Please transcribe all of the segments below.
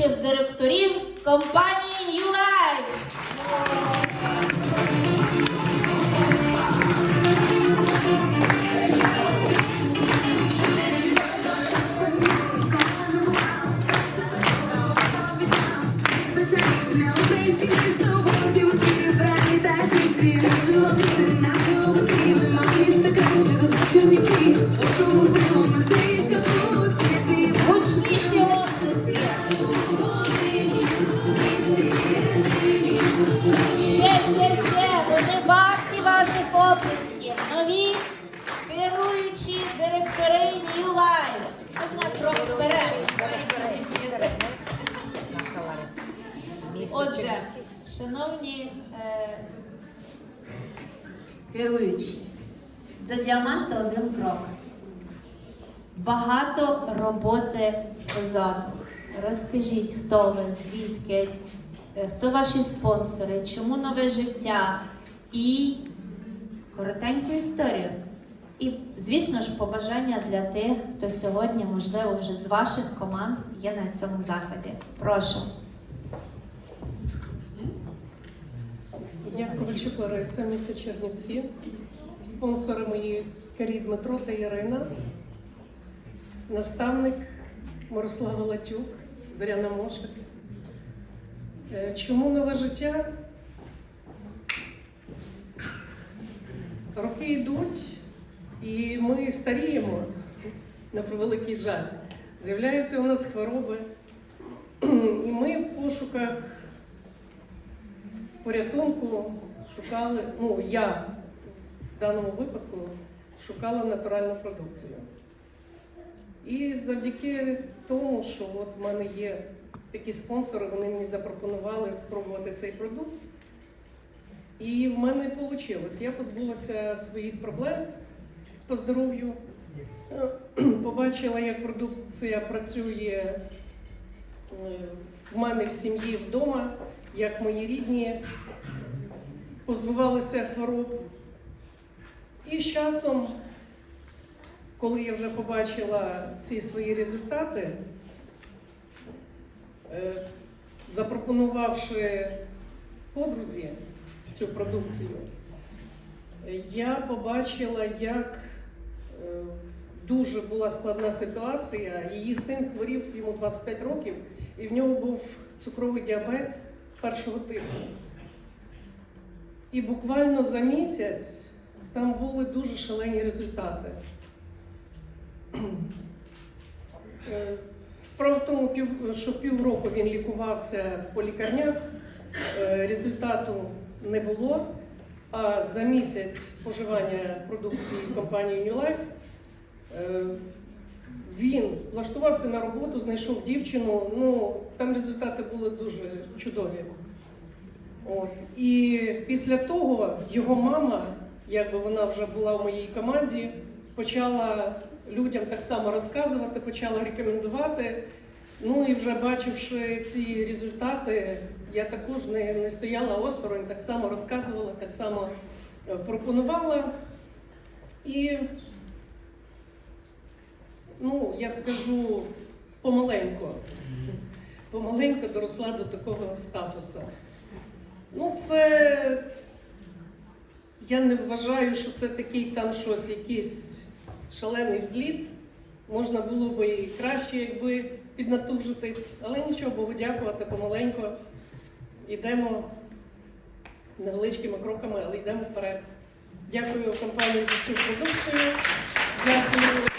керуючих директорів компанії шановні е, керуючі, до діаманта один крок. Багато роботи позаду. Розкажіть, хто ви, звідки, е, хто ваші спонсори, чому нове життя і коротеньку історію. І, звісно ж, побажання для тих, хто сьогодні, можливо, вже з ваших команд є на цьому заході. Прошу. Я Ковальчук Лариса, місто Чернівці. Спонсори мої Карі Дмитро та Ірина, наставник Мирослава Латюк, Зоряна Мошик. Е, Чому нове життя? Роки йдуть, і ми старіємо, на превеликий жаль. З'являються у нас хвороби, і ми в пошуках порятунку шукали, ну я в даному випадку шукала натуральну продукцію. І завдяки тому, що от в мене є такі спонсори, вони мені запропонували спробувати цей продукт. І в мене вийшло. Я позбулася своїх проблем по здоров'ю, побачила, як продукція працює е, в мене в сім'ї вдома, як мої рідні позбувалися хвороб. І з часом, коли я вже побачила ці свої результати, е, запропонувавши подрузі цю продукцію, я побачила, як е, дуже була складна ситуація. Її син хворів йому 25 років, і в нього був цукровий діабет першого типу. І буквально за місяць там були дуже шалені результати. Е, Справа в тому, що півроку він лікувався по лікарнях, е, результату не було. А за місяць споживання продукції компанії New Life е, він влаштувався на роботу, знайшов дівчину. Ну там результати були дуже чудові. От. І після того його мама, якби вона вже була в моїй команді, почала людям так само розказувати, почала рекомендувати. Ну і вже бачивши ці результати, я також не, не стояла осторонь, так само розказувала, так само е, пропонувала. І ну, я скажу помаленьку, помаленьку доросла до такого статусу. Ну, це я не вважаю, що це такий там щось, якийсь шалений взліт. Можна було би і краще, якби піднатужитись, але нічого, Богу дякувати помаленьку. Йдемо невеличкими кроками, але йдемо вперед. Дякую компанії за цю продукцію. Дякую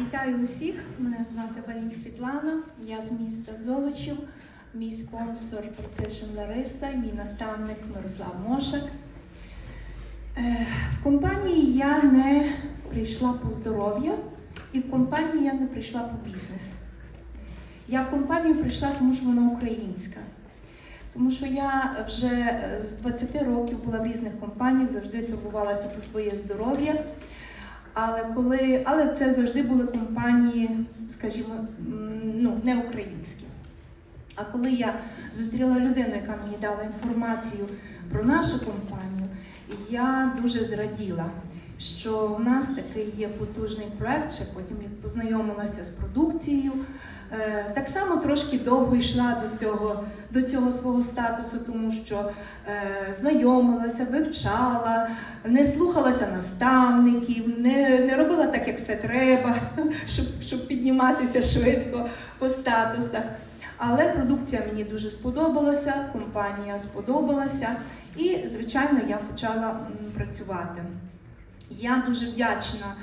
Вітаю усіх! Мене звати Валім Світлана, я з міста Золочів, мій спонсор Procession Лариса, мій наставник Мирослав Мошак. Е, В компанії я не прийшла по здоров'я, і в компанії я не прийшла по бізнес. Я в компанію прийшла, тому що вона українська. Тому що я вже е, з 20 років була в різних компаніях, завжди турбувалася про своє здоров'я. Але коли, але це завжди були компанії, скажімо, ну, не українські. А коли я зустріла людину, яка мені дала інформацію про нашу компанію, я дуже зраділа, що в нас такий є потужний проект, ще потім як познайомилася з продукцією. Е, Так само трошки довго йшла до цього, до цього свого статусу, тому що е, знайомилася, вивчала, не слухалася наставників, не, не робила так, як все треба, щоб, щоб підніматися швидко по статусах. Але продукція мені дуже сподобалася, компанія сподобалася, і, звичайно, я почала працювати. Я дуже вдячна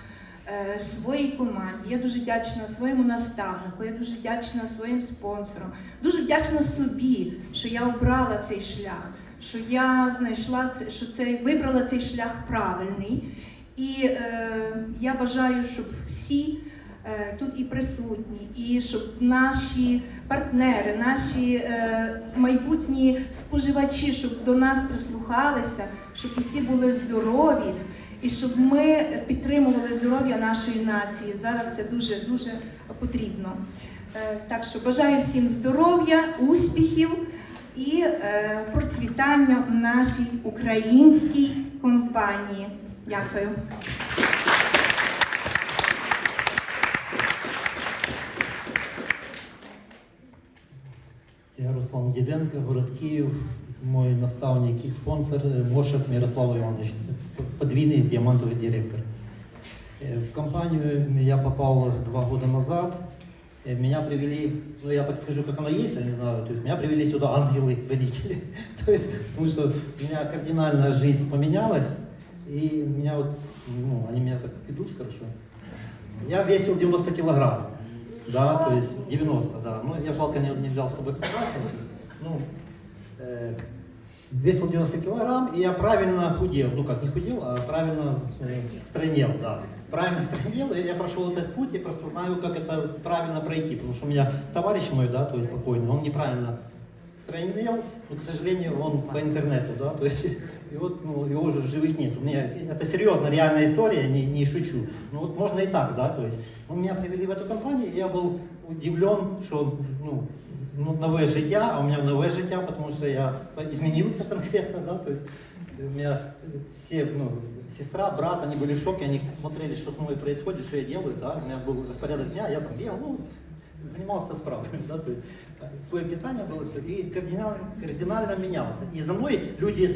е, своїй команді, я дуже вдячна своєму наставнику, я дуже вдячна своїм спонсорам, дуже вдячна собі, що я обрала цей шлях, що я знайшла це, що це вибрала цей шлях правильний. І е, я бажаю, щоб всі е, тут і присутні, і щоб наші партнери, наші е, майбутні споживачі, щоб до нас прислухалися, щоб усі були здорові. І щоб ми підтримували здоров'я нашої нації. Зараз це дуже дуже потрібно. Е, Так що бажаю всім здоров'я, успіхів і е, процвітання в нашій українській компанії. Дякую. Я Руслан Діденко, город Київ. Мой наставник и спонсор Мошек Мирослав Иванович, подвійний диамантовый директор. Э, В компанию я попал два года назад. Э, Меня привели, ну я так скажу, как оно есть, я не знаю, то есть меня привели сюда ангелы, родители. То есть, потому что у меня кардинально жизнь поменялась, и меня вот, ну, они меня так ведут хорошо. Я весил 90 килограмм. Да, то есть 90, да. Ну, я жалко не, не взял с собой фотографию. то есть, Ну, э, весил 90 килограмм, и я правильно худел. Ну, как не худел, а правильно э, стройнел, да. Правильно стройнел, и я прошел этот путь, я просто знаю, как это правильно пройти. Потому что у меня товарищ мой, да, то есть покойный, он неправильно стройнел, но, к сожалению, он по интернету, да, то есть, и вот, ну, его уже в живых нет. У меня, это серьезно, реальная история, не, не шучу. Ну, вот можно и так, да, то есть, ну, меня привели в эту компанию, и я был удивлен, что, ну, ну, нове життя, а у меня новое життя, потому что я изменился конкретно, да, то есть, у меня все, ну, сестра, брат, они были в шоке, они смотрели, что со мной происходит, что я делаю, да, у меня был распорядок дня, я там бегал, ну, занимался справками, да, то есть э, свое питание было все, и кардинально, кардинально менялся. И за мной люди,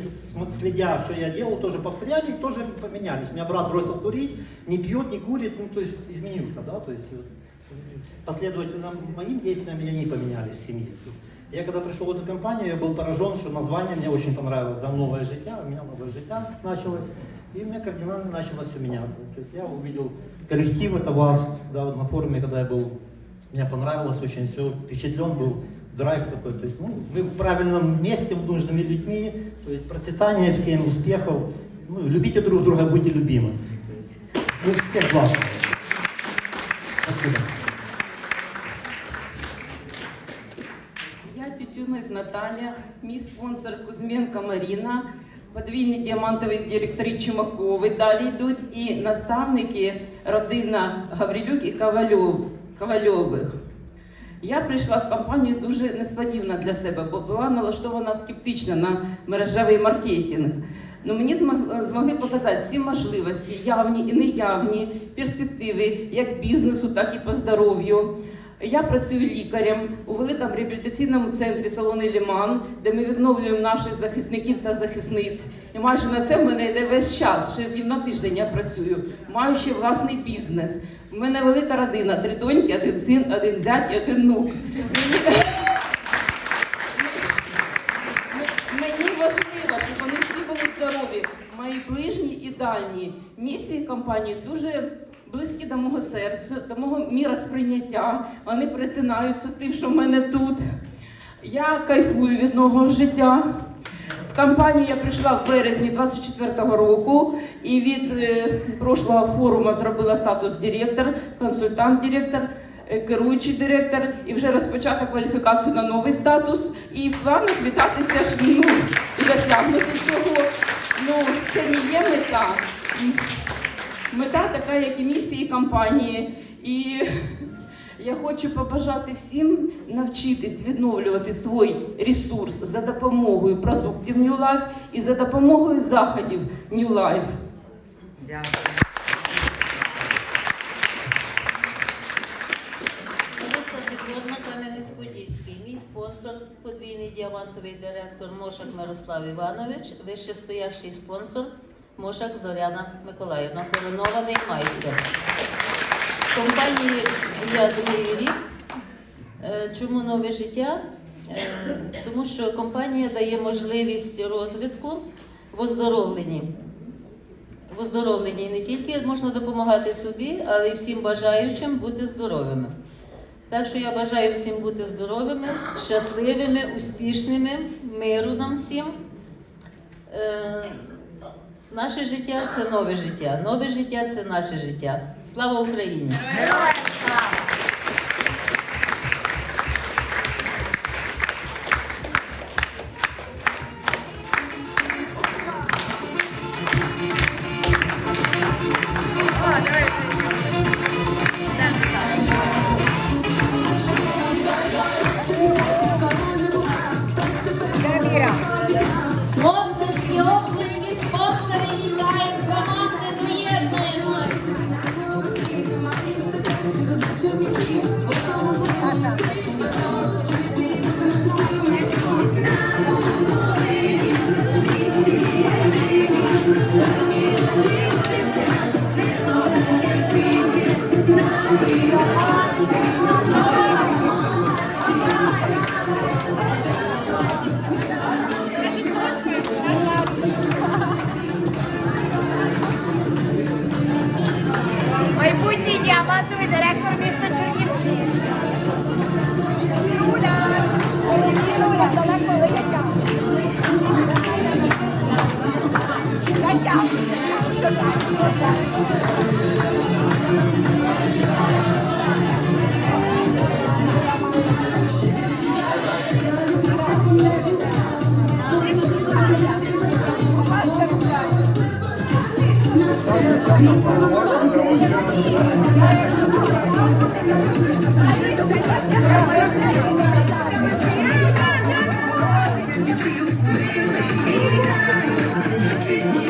следя, что я делал, тоже повторяли, тоже поменялись. У меня брат бросил курить, не пьет, не курит, ну, то есть изменился, да, то есть последовательно моим действиям они поменялись в семье. Я когда пришел в эту компанию, я был поражен, что название мне очень понравилось, да, новое життя, у меня новое життя началось, и у меня кардинально начало все меняться. То есть я увидел коллектив это вас, да, вот на форуме, когда я был, мне понравилось очень все, впечатлен был, драйв такой, то есть, ну, мы в правильном месте, с нужными людьми, то есть процветания всем, успехов, ну, любите друг друга, будьте любимы. То ну, всех благ. Спасибо. Наталя, мій спонсор Кузьменко Маріна, подвійні діамантові директори Чумакови. Далі йдуть і наставники родина Гаврилюк і Ковальов, Ковальових. Я прийшла в компанію дуже несподівано для себе, бо була налаштована скептично на мережевий маркетинг. Ну, мені змогли показати всі можливості, явні і неявні, перспективи як бізнесу, так і по здоров'ю. Я працюю лікарем у великому реабілітаційному центрі Солоний Ліман, де ми відновлюємо наших захисників та захисниць. І майже на це в мене йде весь час. Шість днів на тиждень я працюю, маючи власний бізнес. У мене велика родина, три доньки, один син, один зять і один внук. Мені важливо, щоб вони всі були здорові, мої ближні і дальні. Місії компанії дуже близькі до мого серця, до мого міра сприйняття. Вони перетинаються з тим, що в мене тут. Я кайфую від нового життя. В компанію я прийшла в березні 24-го року і від е, прошлого форуму зробила статус директор, консультант-директор, е, керуючий директор і вже розпочата кваліфікацію на новий статус. І в планах вітатися ж ну, і досягнути цього. Ну, це не є мета. Мета така, як і місії компанії. І Я хочу побажати всім навчитись відновлювати свій ресурс за допомогою продуктів New Life і за допомогою заходів New Life. Підгорна, Кам'янець-Подільський. Мій спонсор, подвійний діамантовий директор Мошак Мирослав Іванович, вищестоящий спонсор Мошак Зоряна Миколаївна, коронований майстер. Компанії я другий рік. Е, Чому нове життя? Е, Тому що компанія дає можливість розвитку в оздоровленні. В оздоровленні не тільки можна допомагати собі, але й всім бажаючим бути здоровими. Так що я бажаю всім бути здоровими, щасливими, успішними, миру нам всім. Наше життя це нове життя. Нове життя це наше життя. Слава Україні! Героям слава!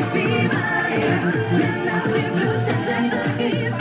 Співає, не навиблюся, це так і